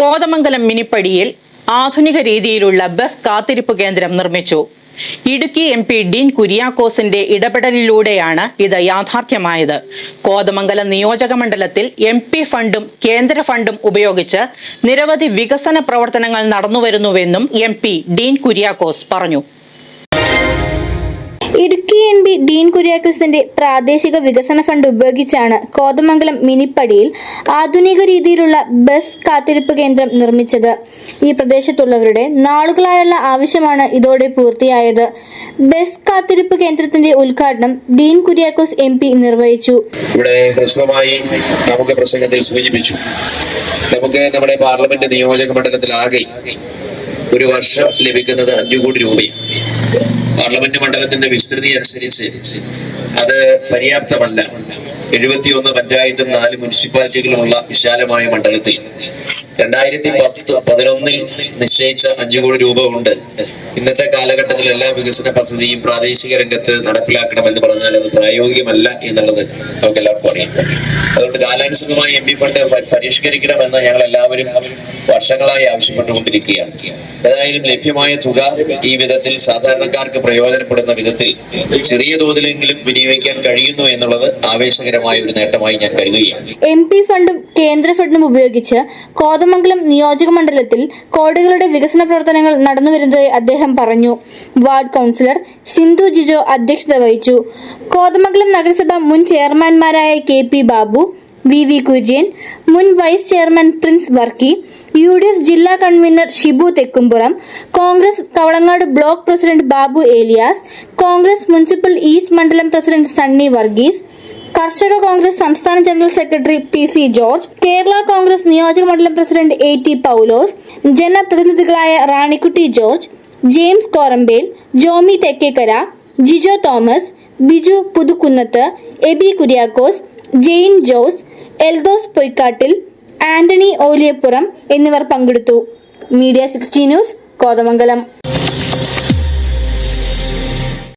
കോതമംഗലം മിനിപ്പടിയിൽ ആധുനിക രീതിയിലുള്ള ബസ് കാത്തിരിപ്പ് കേന്ദ്രം നിർമ്മിച്ചു. ഇടുക്കി എം പി ഡീൻ കുര്യാക്കോസിന്റെ ഇടപെടലിലൂടെയാണ് ഇത് യാഥാർത്ഥ്യമായത്. കോതമംഗലം നിയോജക മണ്ഡലത്തിൽ എം പി ഫണ്ടും കേന്ദ്ര ഫണ്ടും ഉപയോഗിച്ച് നിരവധി വികസന പ്രവർത്തനങ്ങൾ നടന്നുവരുന്നുവെന്നും എം പി ഡീൻ കുര്യാക്കോസ് പറഞ്ഞു. ഇടുക്കി ബി ഡീൻ കുര്യാക്കോസിന്റെ പ്രാദേശിക വികസന ഫണ്ട് ഉപയോഗിച്ചാണ് കോതമംഗലം മിനിപ്പടിയിൽ ആധുനിക രീതിയിലുള്ള ബസ് കാത്തിരിപ്പ് കേന്ദ്രം നിർമ്മിച്ചത്. ഈ പ്രദേശത്തുള്ളവരുടെ നാളുകളായുള്ള ആവശ്യമാണ് ഇതോടെ പൂർത്തിയായത്. ബസ് കാത്തിരിപ്പ് കേന്ദ്രത്തിന്റെ ഉദ്ഘാടനം ഡീൻ കുര്യാക്കോസ് എം പി നിർവഹിച്ചു. ഇവിടെ നമുക്ക് പ്രസംഗത്തിൽ സൂചിപ്പിച്ചു. നമുക്ക് നമ്മുടെ പാർലമെന്റ് നിയോജക മണ്ഡലത്തിലാകെ ഒരു വർഷം ലഭിക്കുന്നത് അഞ്ചു കോടി രൂപയും പാർലമെന്റ് മണ്ഡലത്തിന്റെ വിസ്തൃതി അനുസരിച്ച് അത് പര്യാപ്തമല്ല. എഴുപത്തിയൊന്ന് പഞ്ചായത്തും നാല് മുനിസിപ്പാലിറ്റികളുമുള്ള വിശാലമായ മണ്ഡലത്തിൽ. രണ്ടായിരത്തി പത്ത് പതിനൊന്നിൽ നിശ്ചയിച്ച അഞ്ചു കോടി രൂപ കൊണ്ട് ഇന്നത്തെ കാലഘട്ടത്തിൽ എല്ലാ വികസന പദ്ധതിയും പ്രാദേശിക രംഗത്ത് നടപ്പിലാക്കണമെന്ന് പറഞ്ഞാൽ അത് പ്രായോഗികമല്ല എന്നുള്ളത് നമുക്ക് എല്ലാവർക്കും അറിയാം. അതുകൊണ്ട് കാലാനുസൃതമായി എം പി ഫണ്ട് പരിഷ്കരിക്കണമെന്ന് ഞങ്ങൾ എല്ലാവരും വർഷങ്ങളായി ആവശ്യപ്പെട്ടുകൊണ്ടിരിക്കുകയാണ്. ഏതായാലും ലഭ്യമായ തുക ഈ വിധത്തിൽ സാധാരണക്കാർക്ക് പ്രയോജനപ്പെടുന്ന വിധത്തിൽ ചെറിയ തോതിലെങ്കിലും വിനിയോഗിക്കാൻ കഴിയുന്നു എന്നുള്ളത് ആവേശകരമായ ഒരു നേട്ടമായി ഞാൻ കരുതുകയാണ്. എം പി ഫണ്ടും കേന്ദ്ര ഫണ്ടും ഉപയോഗിച്ച് കോതമംഗലം നിയോജക മണ്ഡലത്തിൽ കോടികളുടെ വികസന പ്രവർത്തനങ്ങൾ നടന്നുവരുന്നതായി അദ്ദേഹം പറഞ്ഞു. വാർഡ് കൗൺസിലർ സിന്ധു ജിജോ അധ്യക്ഷത വഹിച്ചു. കോതമംഗലം നഗരസഭ മുൻ ചെയർമാൻമാരായ K P Babu V V Kurian മുൻ vice chairman Prince Varkey U D F ജില്ലാ convener Shibu Thekkumpuram Congress Kavalangad block president Babu Elias Congress municipal east മണ്ഡലം പ്രസിഡന്റ് സണ്ണി വർഗീസ് കർഷക കോൺഗ്രസ് സംസ്ഥാന general secretary P C George Kerala Congress നിയോജക മണ്ഡലം president A T Paulose ജനപ്രതിനിധികളായ റാണിക്കുട്ടി ജോർജ് ജെയിംസ് കോറമ്പേൽ ജോമി തെക്കേക്കര ജിജോ തോമസ് ബിജു പുതുക്കുന്നത്ത് എബി കുര്യാക്കോസ് ജെയിൻ ജോസ് എൽദോസ് പൊയ്ക്കാട്ടിൽ ആന്റണി ഓലിയപ്പുറം എന്നിവർ പങ്കെടുത്തു. Media sixty news Kothamangalam.